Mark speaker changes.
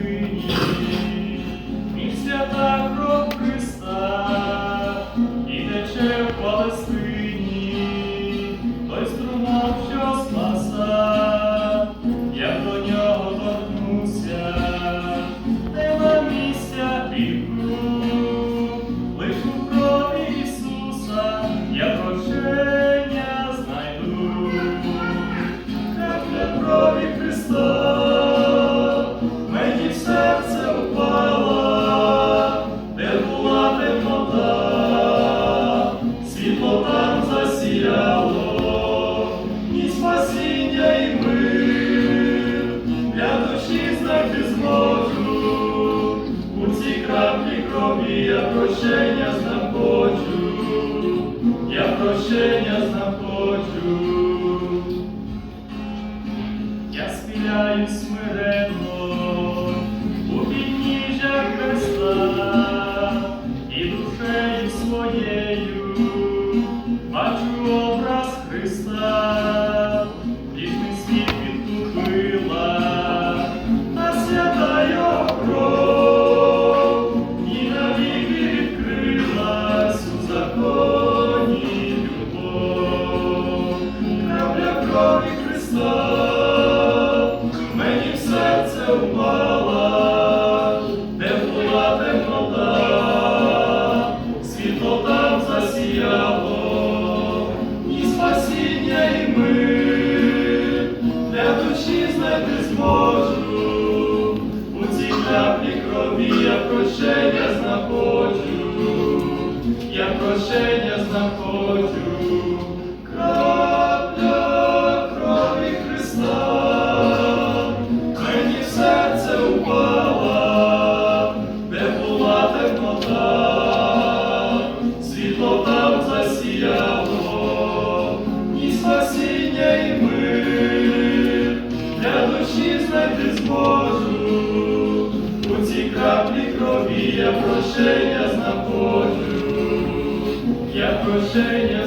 Speaker 1: Thank you. нам засіяло, і спасіння, і мир, для душі знати зможу, у цій краплі крові я прощення знаходжу, я прощення знаходжу, я спіляюсь смиренно. Крові Христа мені в серце впала, де була темнота, світло там засіяло, і спасіння, і мир, де душі знайти зможу, у цій крові я прощення знаходжу, я прощення прощення знаходжу, я прощення.